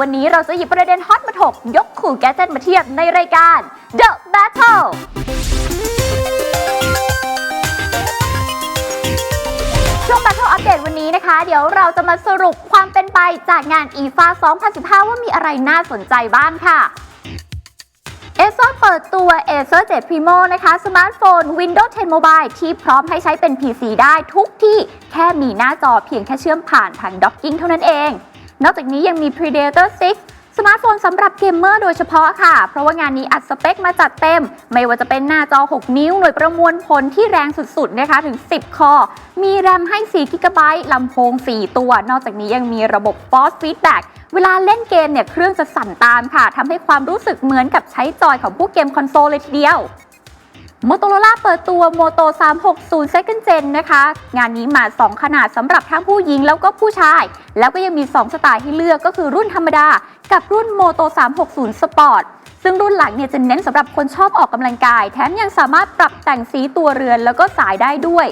วันนี้เราจะหยิบประเด็นฮอตมาถก ยกขู่แกดเจ็ตมาเทียบในรายการ The Battle ช่วง Battle Update วันนี้นะคะ เดี๋ยวเราจะมาสรุปความเป็นไปจากงาน IFA 2015 ว่ามีอะไรน่าสนใจบ้างค่ะ Acer เปิดตัว Acer 7 Primo นะคะ สมาร์ทโฟน Windows 10 Mobile ที่พร้อมให้ใช้เป็น PC ได้ทุกที่แค่มีหน้าจอเพียงแค่เชื่อมผ่านทาง Docking เท่านั้นเอง นอกจากนี้ยังมี Predator 6 สมาร์ทโฟนสำหรับเกมเมอร์โดยเฉพาะค่ะ เพราะว่างานนี้อัดสเปคมาจัดเต็ม ไม่ว่าจะเป็นหน้าจอ 6 นิ้ว หน่วยประมวลผลที่แรงสุดๆนะคะถึง 10 คอ มีแรมให้4 g b ลำโพง 4 ตัว นอกจากนี้ยังมีระบบ Force Feedback เวลาเล่นเกมเนี่ยเครื่องจะสั่นตามค่ะทำให้ความรู้สึกเหมือนกับใช้จอยของผู้เกมคอนโซลเลยทีเดียว Motorola เปิดตัว Moto 360 Second Gen นะคะ งานนี้มา 2 ขนาดสำหรับทั้งผู้หญิงแล้วก็ผู้ชาย แล้วก็ยังมี 2 สไตล์ให้เลือกก็คือรุ่นธรรมดา กับรุ่น Moto 360 Sport ซึ่งรุ่นหลังเนี่ยจะเน้นสำหรับคนชอบออกกำลังกาย แถมยังสามารถปรับแต่งสีตัวเรือนแล้วก็สายได้ด้วย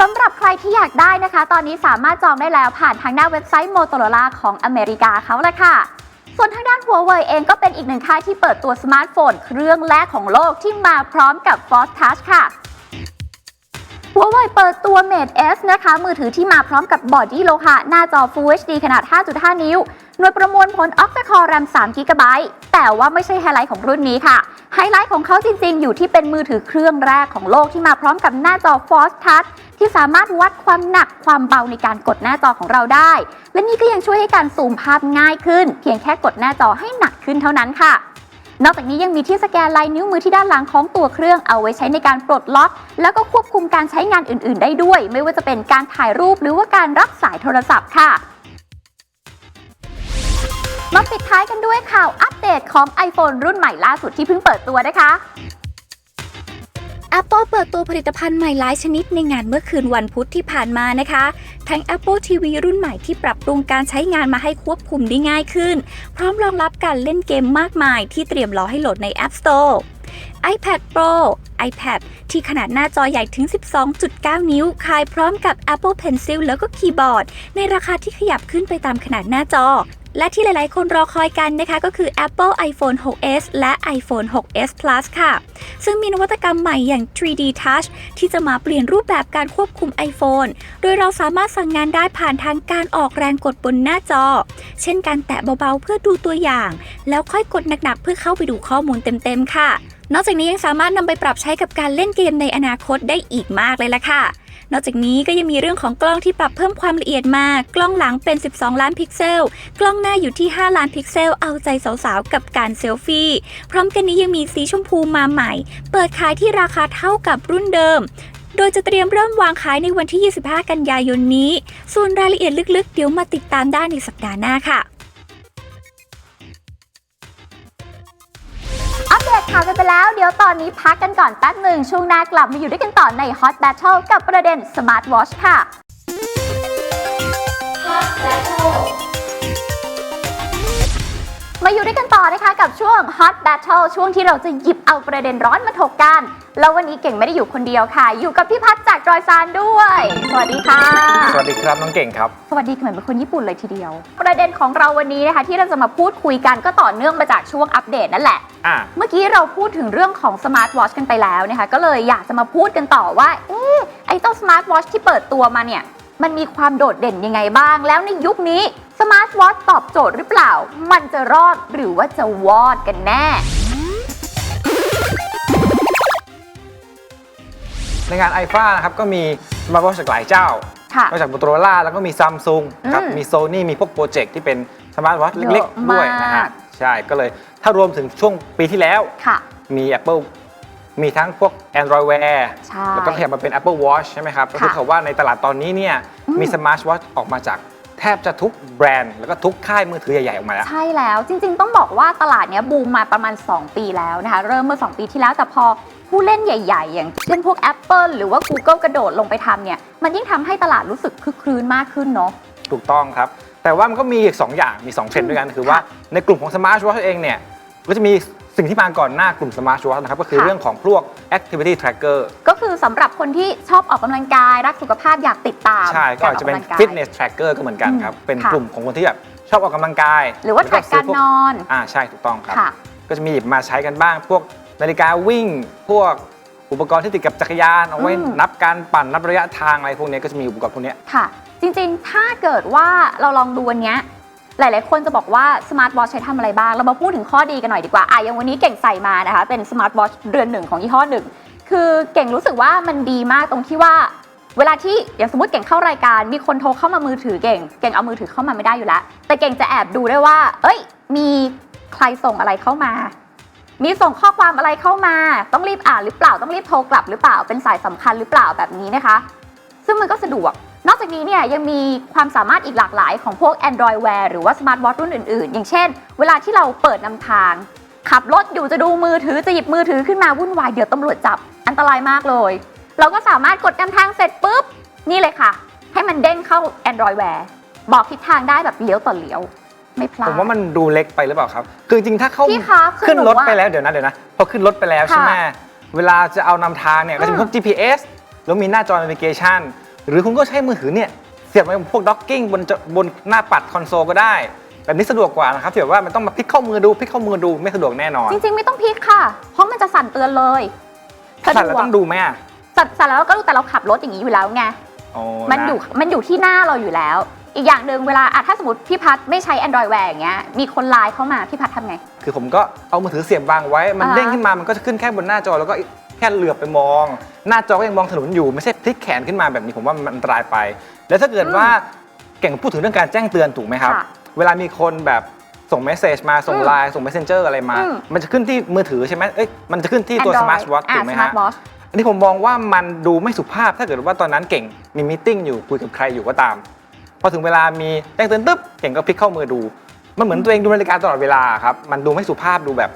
สำหรับใครที่อยากได้นะคะ ตอนนี้สามารถจองได้แล้วผ่านทางหน้าเว็บไซต์ Motorola ของอเมริกาเขาละค่ะ ส่วนทางด้านหัวเว่ยเองก็เป็นอีกหนึ่งค่ายที่เปิดตัวสมาร์ทโฟนเครื่องแรกของโลกที่มาพร้อมกับ Force Touch ค่ะ หัวเว่ยเปิดตัว Mate S นะคะ มือถือที่มาพร้อมกับบอดี้โลหะหน้าจอ Full HD ขนาด 5.5 นิ้ว หน่วยประมวลผล Octa-core RAM 3 GB แต่ว่าไม่ใช่ไฮไลท์ของรุ่นนี้ค่ะ ไฮไลท์ของเขาจริง ๆ อยู่ที่เป็นมือถือเครื่องแรกของโลกที่มาพร้อมกับหน้าจอ Force Touch ที่สามารถวัดความหนักความเบาในการกดหน้าจอของเราได้ และนี่ก็ยังช่วยให้การซูมภาพง่ายขึ้น เพียงแค่กดหน้าจอให้หนักขึ้นเท่านั้นค่ะ นอกจากนี้ยังมีที่สแกนลายนิ้วมือที่ด้านหลังของตัวเครื่องเอาไว้ใช้ในการปลดล็อก แล้วก็ควบคุมการใช้งานอื่น ๆ ได้ด้วย ไม่ว่าจะเป็นการถ่ายรูปหรือว่าการรับสายโทรศัพท์ค่ะมาปิดท้ายกันด้วยข่าวอัปเดตของ iPhone รุ่นใหม่ล่าสุดที่เพิ่งเปิดตัวนะคะ Apple เปิดตัวผลิตภัณฑ์ใหม่หลายชนิดในงานเมื่อคืนวันพุธที่ผ่านมานะคะ ทั้ง Apple TV รุ่นใหม่ที่ปรับปรุงการใช้งานมาให้ควบคุมได้ง่ายขึ้น พร้อมรองรับการเล่นเกมมากมายที่เตรียมรอให้โหลดใน App Store iPad Pro iPad ที่ขนาดหน้าจอใหญ่ถึง 12.9 นิ้วคายพร้อมกับ Apple Pencil แล้วก็คีย์บอร์ด ในราคาที่ขยับขึ้นไปตามขนาดหน้าจอ และที่หลายๆ คนรอคอยกันนะคะก็คือ Apple iPhone 6s และ iPhone 6s Plus ค่ะ ซึ่งมีนวัตกรรมใหม่อย่าง 3D Touch ที่จะมาเปลี่ยนรูปแบบการควบคุม iPhone โดยเราสามารถสั่งงานได้ผ่านทางการออกแรงกดบนหน้าจอ เช่นการแตะเบาๆ เพื่อดูตัวอย่าง แล้วค่อยกดหนักๆ เพื่อเข้าไปดูข้อมูลเต็มๆ ค่ะ นอกจากนี้ยังสามารถนำไปปรับใช้กับการเล่นเกมในอนาคตได้อีกมากเลยล่ะค่ะ นอกจากนี้ก็ยังมีเรื่องของกล้องที่ปรับเพิ่มความละเอียดมาก กล้องหลังเป็น 12 ล้านพิกเซล กล้องหน้าอยู่ที่ 5 ล้านพิกเซล เอาใจสาวๆ กับการเซลฟี่ พร้อมกันนี้ยังมีสีชมพูมาใหม่ เปิดขายที่ราคาเท่ากับรุ่นเดิมโดยจะเตรียมเริ่มวางขายในวันที่ 25 กันยายนนี้ ส่วนรายละเอียดลึกๆ เดี๋ยวมาติดตามได้ในสัปดาห์หน้าค่ะ เดตข่าวกันไปแล้ว เดี๋ยวตอนนี้พักกันก่อนแป๊บหนึ่งช่วงหน้ากลับมาอยู่ด้วยกันต่อใน Hot Battle กับประเด็น Smart Watch ค่ะ มาอยู่ด้วยกันต่อนะคะกับช่วง Hot Battle ช่วงที่เราจะหยิบเอาประเด็นร้อนมาถกกัน แล้ววันนี้เก่งไม่ได้อยู่คนเดียวค่ะ อยู่กับพี่พัฒน์จากจอยซานด้วย สวัสดีค่ะ สวัสดีครับน้องเก่งครับ สวัสดีเหมือนเป็นคนญี่ปุ่นเลยทีเดียว ประเด็นของเราวันนี้นะคะที่เราจะมาพูดคุยกันก็ต่อเนื่องมาจากช่วงอัปเดตนั่นแหละ อะ เมื่อกี้เราพูดถึงเรื่องของสมาร์ทวอชกันไปแล้วนะคะก็เลยอยากจะมาพูดกันต่อว่าเอ๊ะไอ้เจ้าสมาร์ทวอชที่เปิดตัวมาเนี่ย มันมีความโดดเด่นยังไงบ้าง แล้วในยุคนี้สมาร์ทวอชตอบโจทย์หรือเปล่า มันจะรอดหรือว่าจะวอดกันแน่ ในงานไอฟ้านะครับก็มีสมาร์ทวอทจากหลายเจ้าค่ะ นอกจาก Motorola แล้วก็มีซัมซุงครับอืมมีโซนี่มีพวกโปรเจกต์ที่เป็นสมาร์ทวอทเยเล็กอะๆด้วยนะมาฮะกใช่ก็เลยถ้ารวมถึงช่วงปีที่แล้ว ค่ะ มี Apple มีทั้งพวก Android Wear ใช่แล้วก็ขยับมาเป็น Apple Watch ใช่ไหมครับ ก็คือเขาว่าในตลาดตอนนี้เนี่ยอืม มีสมาร์ทวอทออกมาจากแทบจะทุกแบรนด์ แล้วก็ทุกค่ายมือถือใหญ่ๆ ออกมาแล้ว ใช่แล้วจริง ๆ ต้องบอกว่าตลาดเนี้ยบูมมาประมาณ 2 ปีแล้วนะคะ เริ่มเมื่อ 2 ปีที่แล้วแต่พอผู้เล่นใหญ่ ๆ อย่างเช่นพวก Apple หรือว่า Google กระโดดลงไปทำเนี่ย มันยิ่งทำให้ตลาดรู้สึกคึกครื้นมากขึ้นเนาะ ถูกต้องครับ แต่ว่ามันก็มีอีก 2 อย่างมี 2 เทรนด์ด้วยกัน คือว่าค่ะในกลุ่มของสมาร์ทวอทเองเนี่ยก็จะมี สิ่งที่มาก่อนหน้ากลุ่ม Smart Watch นะครับก็คือค่ะ เรื่องของพวก Activity Tracker ก็คือสำหรับคนที่ชอบออกกำลังกาย รักสุขภาพอยากติดตามใช่ก็อาจจะเป็นกรกกำลังกาย Fitness Tracker ก็เหมือนกันครับอืมเป็นค่ะ กลุ่มของคนที่แบบชอบออกกำลังกายหรือว่าล้แทร็กซื้การพวนอนอ่าใช่ถูกต้องครับ ค่ะ ก็จะมีหยิบมาใช้กันบ้าง พวกนาฬิกาวิ่ง พวกอุปกรณ์ที่ติดกับจักรยานเอาไว้อืม นับการปั่นนับระยะทางอะไรพวกนี้ก็จะมีอุปกรณ์พวกเนี้ย ค่ะ จริงๆ ถ้าเกิดว่าเราลองดูวันเนี้ย หลายๆ คนจะบอกว่าสมาร์ทวอชใช้ทำอะไรบ้าง เรามาพูดถึงข้อดีกันหน่อยดีกว่าอะอย่างวันนี้เก่งใส่มานะคะ เป็นสมาร์ทวอชเรือนหนึ่งของยี่ห้อหนึ่ง คือเก่งรู้สึกว่ามันดีมากตรงที่ว่า เวลาที่อย่างสมมติเก่งเข้ารายการ มีคนโทรเข้ามามือถือเก่ง เก่งเอามือถือเข้ามาไม่ได้อยู่แล้ว แต่เก่งจะแอบดูได้ว่า เอ้ย มีใครส่งอะไรเข้ามา มีส่งข้อความอะไรเข้ามา ต้องรีบอ่านหรือเปล่า ต้องรีบโทรกลับหรือเปล่า เป็นสายสำคัญหรือเปล่าแบบนี้นะคะ ซึ่งมันก็สะดวก นอกจากนี้เนี่ยยังมีความสามารถอีกหลากหลายของพวก Android Wear หรือว่า Smart Watch รุ่นอื่นๆ อย่างเช่น เวลาที่เราเปิดนำทาง ขับรถอยู่จะดูมือถือจะหยิบมือถือขึ้นมาวุ่นวายเดี๋ยวตำรวจจับอันตรายมากเลย เราก็สามารถกดนำทางเสร็จปุ๊บ นี่เลยค่ะ ให้มันเด้งเข้า Android Wear บอกทิศทางได้แบบเลี้ยวต่อเลี้ยวไม่พลาดผมว่ามันดูเล็กไปหรือเปล่าครับ คือจริงๆถ้าเข้าพี่คะคือขึ้นรถหนูอะไปแล้วเดี๋ยวนะเดี๋ยวนะพอขึ้นรถไปแล้วค่ะใช่ไหมเวลาจะเอานำทางเนี่ยก็จะมีพวก GPS แล้วมีหน้าจอ navigation หรือคุณก็ใช้มือถือเนี่ยเสียบไว้พวก docking บนจบนหน้าปัดคอนโซลก็ได้แบบนี้สะดวกกว่านะครับที่แบบว่ามันต้องมาพลิกเข้ามือดูพลิกเข้ามือดูไม่สะดวกแน่นอน จริงๆไม่ต้องพลิกค่ะ เพราะมันจะสั่นเตือนเลยสะสั่นดแล้ววกต้องดูไหมอะสั่นสั่นแล้วก็รู้แต่เราขับรถอย่างนี้อยู่แล้วไงโอ้มันอยู่มันอยู่ที่หน้าเราอยู่แล้ว อีกอย่างหนึ่งเวลาอะถ้าสมมติพี่พัดไม่ใช้ Android Wear อย่างเงี้ยมีคนไลน์เข้ามาพี่พัดทำไง คือผมก็เอามือถือเสียบวางไว้ มันอ่าเด้งขึ้นมามันก็จะขึ้นแค่บนหน้าจอแล้วก็แค่เหลือบไปมอง หน้าจอก็ยังมองถนนอยู่ไม่ใช่พลิกแขนขึ้นมาแบบนี้ผมว่ามันอันตรายไป แล้วถ้าเกิดว่าเก่งพูดถึงเรื่องการแจ้งเตือนถูกไหมครับ ค่ะเวลามีคนแบบส่งเมสเซจมาส่งอืมไลน์ส่ง messenger อะไรมา อืม มันจะขึ้นที่มือถือใช่ไหมเอ้ยมันจะขึ้นที่ตัว Android smart watch อะถูกไหม Smart ฮะ Watch อันนี้ผมมองว่ามันดูไม่สุภาพถ้าเกิดว่าตอนนั้นเก่งมีมีติ้งอยู่คุยกับใครอยู่ก็ตาม พอถึงเวลามีแจ้งเตือนตึ๊บเก่งก็พลิกเข้ามือดู มันเหมือนตัวเองดูนาฬิกาตลอดเวลาครับ มันดูไม่สุภาพดูแบบ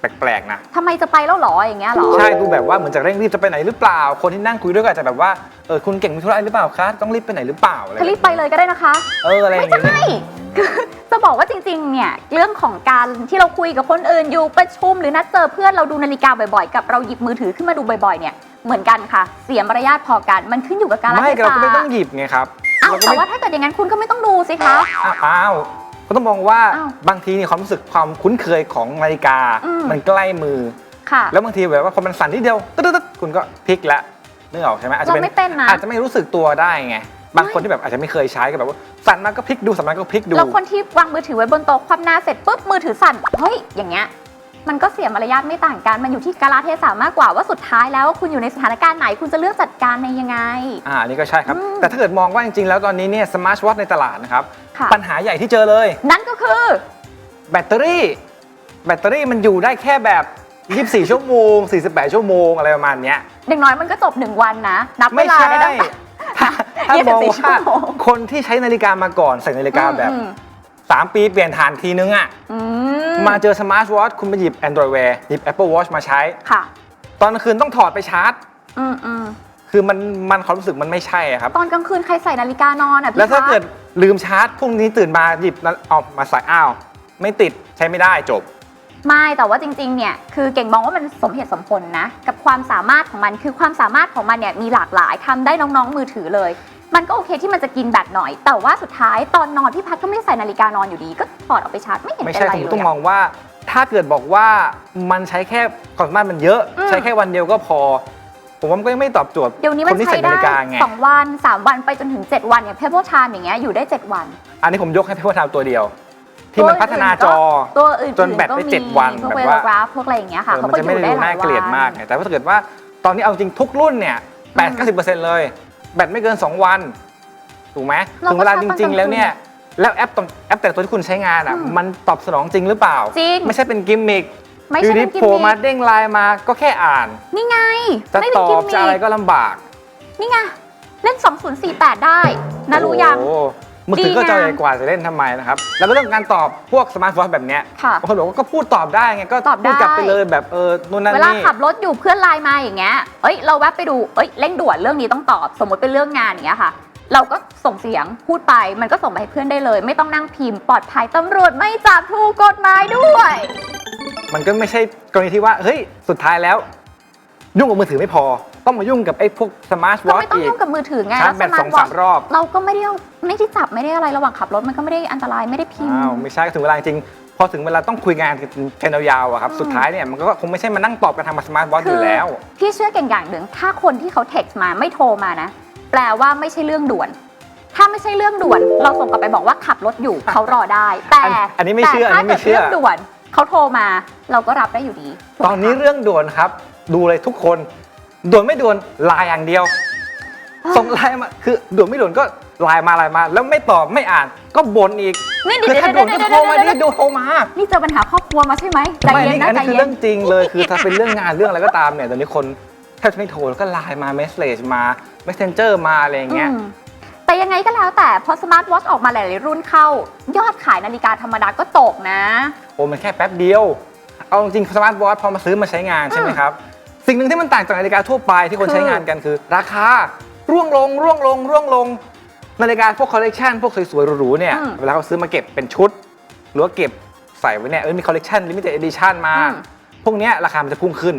แปลกๆนะ ทำไมจะไปแล้วเหรออย่างเงี้ยเหรอ ใช่ดูแบบว่าเหมือนจะเร่งรีบจะไปไหนหรือเปล่า คนที่นั่งคุยด้วยก็อาจจะแบบว่าเออคุณเก่งมีธุระอะไรหรือเปล่าคะต้องรีบไปไหนหรือเปล่าอะไรจะรีบไปเลยก็ได้นะคะ เอออะไรอย่างเงี้ยไม่คือจะบอกว่าจริงๆ เนี่ย เรื่องของการที่เราคุยกับคนอื่นอยู่ประชุมหรือนัดเจอเพื่อนเราดูนาฬิกาบ่อยๆ กับเราหยิบมือถือขึ้นมาดูบ่อยๆ เนี่ย เหมือนกันค่ะ เสียมารยาทพอกัน มันขึ้นอยู่กับการไม่เทเราศะก็ไม่ต้องหยิบไงครับอ้าวเราก็แต่ไม่ว่าถ้าเกิดอย่างนั้นคุณก็ไม่ต้องดูสิคะ อ้าวอ้าว ก็ต้องมองว่าอ้าวบางทีเนี่ยความรู้สึกความคุ้นเคยของนาฬิกา อืม มันใกล้มือ ค่ะ แล้วบางทีแบบว่าพอมันสั่นนิดเดียวตึ๊ดตึ๊ดๆคุณก็พลิกละนึกออกใช่ไหมอาจจะเราไม่เป็นนะ อาจจะไม่รู้สึกตัวได้ไงบางคนที่แบบอาจจะไม่เคยใช้ก็แบบว่าสั่นมาก็พลิกดูสั่นมาก็พลิกดู แล้วคนที่วางมือถือไว้บนโต๊ะคว่ำหน้าเสร็จปุ๊บมือถือสั่นเฮ้ยอย่างเงี้ย มันก็เสียมารยาทไม่ต่างกัน มันอยู่ที่กาลเทศะมากกว่าว่าสุดท้ายแล้วคุณอยู่ในสถานการณ์ไหน คุณจะเลือกจัดการในยังไง อ่าอันนี่ก็ใช่ครับอืมแต่ถ้าเกิดมองว่าจริงๆ แล้วตอนนี้เนี่ยสมาร์ทวอทในตลาดนะครับ ค่ะ ปัญหาใหญ่ที่เจอเลย นั่นก็คือ แบตเตอรี่ แบตเตอรี่มันอยู่ได้แค่แบบ 24 ชั่วโมง 48 ชั่วโมงอะไรประมาณเนี้ย อย่างน้อยมันก็จบหนึ่งวันนะ นับเวไม่ลาใช่ได้ตั้งแต่ ถ้าถ้ามอง24ว่าชั่วโมงคนที่ใช้นาฬิกามาก่อนใส่นาฬิกาแบบ อืม 3 ปีเปลี่ยนฐานทีนึงอะอืมมาเจอสมาร์ทวอทคุณไปหยิบ Android Wear หยิบ Apple Watch มาใช้ ค่ะ ตอนกลางคืนต้องถอดไปชาร์จ อืมอืมคือมันมันความรู้สึกมันไม่ใช่อะครับ ตอนกลางคืนใครใส่นาฬิกานอนอะพี่แล้วถ้าคะเกิดลืมชาร์จพรุ่งนี้ตื่นมาหยิบนั้นเอามาใส่อ้าว ไม่ติดใช้ไม่ได้จบ ไม่แต่ว่าจริง ๆ เนี่ยคือเก่งมองว่ามันสมเหตุสมผลนะ กับความสามารถของมันคือความสามารถของมันเนี่ยมีหลากหลายทำได้น้องๆมือถือเลย มันก็โอเคที่มันจะกินแบตหน่อย แต่ว่าสุดท้ายตอนนอนพี่พัดก็ไม่ได้ใส่นาฬิกานอนอยู่ดี ก็ถอดออกไปชาร์จไม่เห็นไม่เป็นใช่ไรผมเลยต้องอะมองว่า ถ้าเกิดบอกว่ามันใช้แค่ความสามารถมันเยอะ อืม ใช้แค่วันเดียวก็พอ ผมว่ามันก็ยังไม่ตอบโจทย์เดี๋ยวนี้คมันนที่ใช้ใส่นาได้ฬิกาไง สองวันสามวันไปจนถึง7วันอย่างเพเ e อร์ชามอย่างเงี้ยอยู่ได้7วัน อันนี้ผมยกให้พี่พ่อทำตัวเดียว ที่มันพัฒนาจอ ตัวอื่นๆจนแบตได้ก็มีเจ็ดวันพวกแบเวบลว่า กราฟพวกอะไรอย่างเงี้ยค่ะเออเขามันก็จะอไม่ยู่ได้ได้ดูหลาน่ายเกลียดวัน มากไงแต่ว่าถ้าเกิดว่าตอนนี้เอาจริงทุกรุ่นเนี่ยแบตอืมเก้าสิบเปอร์เซ็นต์เลย แบตไม่เกิน 2 วัน ถูกไหมเราก็ถึงเวลาชาจร์จตอนริง ๆ แล้วเนี่ยกลางคืแล้วแอปตรงแอปแต่ละตัวที่คุณใช้งานอะอืมมันตอบสนองจริงหรือเปล่า จริง ไม่ใช่เป็นกิมมิคไม่อใช่ยู่เป็ดีนกิมโผล่มิมากเด้งไลน์มาก็แค่อ่าน นี่ไง จะไม่ตเป็นอกิมบมิจะอะไรคก็ลำบาก นี่ไง เล่น 2048 ได้นะรู้ยังโอ้โห มือถือก็ดีงามจอใหญ่กว่าจะเล่นทำไมนะครับ แล้วก็เรื่องการตอบพวกสมาร์ทโฟนแบบเนี้ยค่ะบางคนบอกว่าก็พูดตอบได้ไงก็ตอบได้ พูดกลับไปเลยแบบเออนู่นนั่นเวลานี่ ขับรถอยู่เพื่อนไลน์มาอย่างเงี้ย เอ้ยเราแวบไปดู เอ้ยเร่งด่วนเรื่องนี้ต้องตอบ สมมติเป็นเรื่องงานอย่างเงี้ยค่ะ เราก็ส่งเสียงพูดไป มันก็ส่งไปให้เพื่อนได้เลย ไม่ต้องนั่งพิมพ์ปลอดภัยตำรวจไม่จับถูกกฎหมายด้วย มันก็ไม่ใช่กรณีที่ว่า เฮ้ย สุดท้ายแล้ว ยุ่งกับมือถือไม่พอ ต้องมายุ่งกับไอ้พวกสมาร์ทวก็อทไม่ต้องอีก ยุ่งกับมือถือไงชาร์จแบตล้วสองสาม Watch รอบ เราก็ไม่ได้เอาไม่ได้จับไม่ได้อะไรระหว่างขับรถมันก็ไม่ได้อันตรายไม่ได้พิมพ์ อ้าวไม่ใช่ก็ถึงเวลาจริงๆพอถึงเวลาต้องคุยงานกันยาวๆอะครับ อืม สุดท้ายเนี่ยมันก็คงไม่ใช่มานั่งตอบกันทางสมาร์ทวอทอคืยู่แล้ว พี่เชื่อเก่งอย่างหนึ่งถ้าคนที่เขาเท็กซ์มาไม่โทรมานะ แปลว่าไม่ใช่เรื่องด่วน ถ้าไม่ใช่เรื่องด่วน เราส่งกลับไปบอกว่าขับรถอยู่ เขารอได้ แต่อันอันนี้ไม่เชื่อแต่อันนี้ไม่ถ้าเชื่เกิอดเรื่องด่วนเขาโทรมา เราก็รับได้อยู่ดีถูกตไหมอนนี้คะ เรื่องด่วนครับ ดูเลยทุกคน ด่วนไม่ด่วนไลน์อย่างเดียว ส่งไลน์มาคือด่วนไม่ด่วนก็ไลน์มาไลน์มา แล้วไม่ตอบไม่อ่านก็บ่นอีกนี่คือเดี๋ยวถ้าเดี๋ด่ยววนก็เดี๋ยวโทรมาเดี๋ยวดิด่วนโทรมานี่เจอปัญหาครอบครัวมาใช่ไหมใจไม่เย็นนี่นะอันใจนี้คือเย็เรื่นองจริงเลยคือถ้าเป็นเรื่องงานเรื่องอะไรก็ตามเนี่ยตอนนี้คนแทบจะไม่โทรแล้วก็ไลน์มาเมสเซจมา messenger มาอะไรอย่างเงี้ย อืมแต่ยังไงก็แล้วแต่พอสมาร์ทวอชออกมาหลาย ๆ รุ่นเข้า ยอดขายนาฬิกาธรรมดาก็ตกนะ โอ้มันแค่แป๊บเดียว เอาจริงสมาร์ทวอทพอมาซื้อมาใช้งานใช่ไหมครับ สิ่งหนึ่งที่มันต่างจากนาฬิกาทั่วไปที่คนคือใช้งานกันคือ ราคาร่วงลงร่วงลงร่วงลงนาฬิกาพวกคอลเลกชันพวกสวยๆหรูๆเนี่ยอืมเวลาเขาซื้อมาเก็บเป็นชุด หรือว่าเก็บใส่ไว้เนี่ยเออมีคอลเลกชันลิมิเต็ดเอดิชันมา อืม พวกเนี้ยราคามันจะพุ่งขึ้น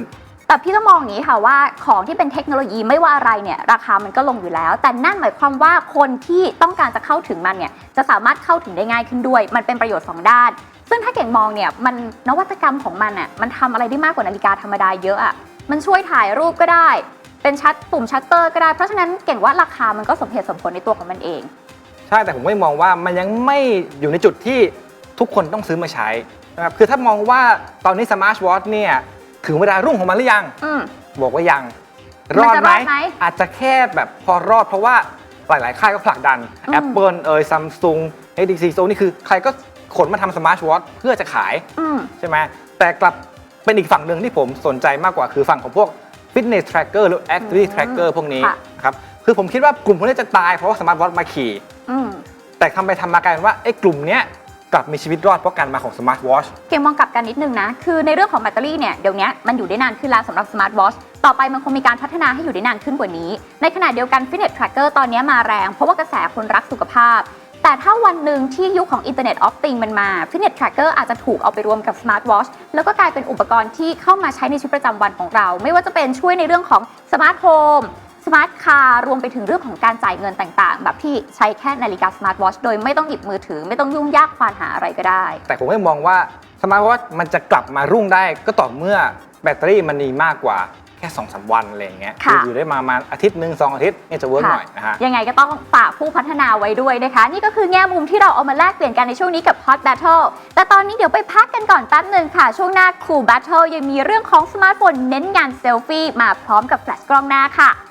แต่พี่ต้องมองอย่างนี้ค่ะว่าของที่เป็นเทคโนโลยีไม่ว่าอะไรเนี่ยราคามันก็ลงอยู่แล้ว แต่นั่นหมายความว่าคนที่ต้องการจะเข้าถึงมันเนี่ยจะสามารถเข้าถึงได้ง่ายขึ้นด้วย มันเป็นประโยชน์สองด้าน ซึ่งถ้าเก่งมองเนี่ยมันนวัตกรรมของมันอะมันทำอะไรได้มากกว่านาฬิกาธรรมดาเยอะอะ มันช่วยถ่ายรูปก็ได้ เป็นชัดปุ่มชัตเตอร์ก็ได้ เพราะฉะนั้นเก่งว่าราคามันก็สมเหตุสมผลในตัวของมันเอง ใช่แต่ผมไม่มองว่ามันยังไม่อยู่ในจุดที่ทุกคนต้องซื้อมาใช้นะครับคือถ้ามองว่าตอนนี้สมาร์ทวอทเนี่ยถึงเวลารุ่งของมันหรือยัง อืม บอกว่ายังมันรอดจะไหมรอดไหมอาจจะแค่แบบพอรอดเพราะว่าหลาย ๆ ค่ายก็ผลักดัน อืม Apple เอ่ยซัมซุง HTC โซนี่คือใครก็ขนมาทำสมาร์ทวอทเพื่อจะขาย อืม ใช่ไหมแต่กลับ เป็นอีกฝั่งหนึ่งที่ผมสนใจมากกว่าคือฝั่งของพวก Fitness Tracker หรือ Activity อืม Tracker พวกนี้ค่ะนะครับคือผมคิดว่ากลุ่มพวกนี้จะตายเพราะว่าสมาร์ทวอทมาขี่ อืมแต่ทำไปทำมากลายเป็นว่าไอ้กลุ่มเนี้ยกลับมีชีวิตรอดเพราะการมาของสมาร์ทวอช เกมมองกลับกันนิดนึงนะ คือในเรื่องของแบตเตอรี่เนี่ย เดี๋ยวนี้มันอยู่ได้นานขึ้นแล้วสำหรับสมาร์ทวอชต่อไปมันคงมีการพัฒนาให้อยู่ได้นานขึ้นกว่านี้ ในขณะเดียวกัน Fitness Tracker ตอนนี้มาแรง เพราะว่ากระแสคนรักสุขภาพ แต่ถ้าวันหนึ่งที่ยุคของ Internet of Things มันมา Fitness Tracker อาจจะถูกเอาไปรวมกับ Smart Watch แล้วก็กลายเป็นอุปกรณ์ที่เข้ามาใช้ในชีวิตประจำวันของเรา ไม่ว่าจะเป็นช่วยในเรื่องของ Smart Home สมาร์ทคาร์รวมไปถึงเรื่องของการจ่ายเงินต่างๆ แบบที่ใช้แค่นาฬิกาสมาร์ทวอชโดยไม่ต้องหยิบมือถือ ไม่ต้องยุ่งยากควานหาอะไรก็ได้ แต่ผมไม่มองว่าสมาร์ทวอทมันจะกลับมารุ่งได้ก็ต่อเมื่อแบตเตอรี่มันมีมากกว่า ค่2อสวันอะไรอย่างเงี้ยค่ะ อยู่ได้มาประมาณอาทิตย์หนึ่งสองอาทิตย์เนี่ยจะเวิร์กหน่อยนะฮะ ยังไงก็ต้องฝากผู้พัฒนาไว้ด้วยนะคะ นี่ก็คือแง่มุมที่เราเอามาแลกเปลี่ยนกันในช่วงนี้กับ Hot Battle แต่ตอนนี้เดี๋ยวไปพักกันก่อนแป๊บหนึ่งค่ะ ช่วงหน้า Cool Battle ยังมีเรื่องของสมาร์ทโฟนเน้นงานเซลฟี่มาพร้อมกับแฟลชกล้องหน้าค่ะ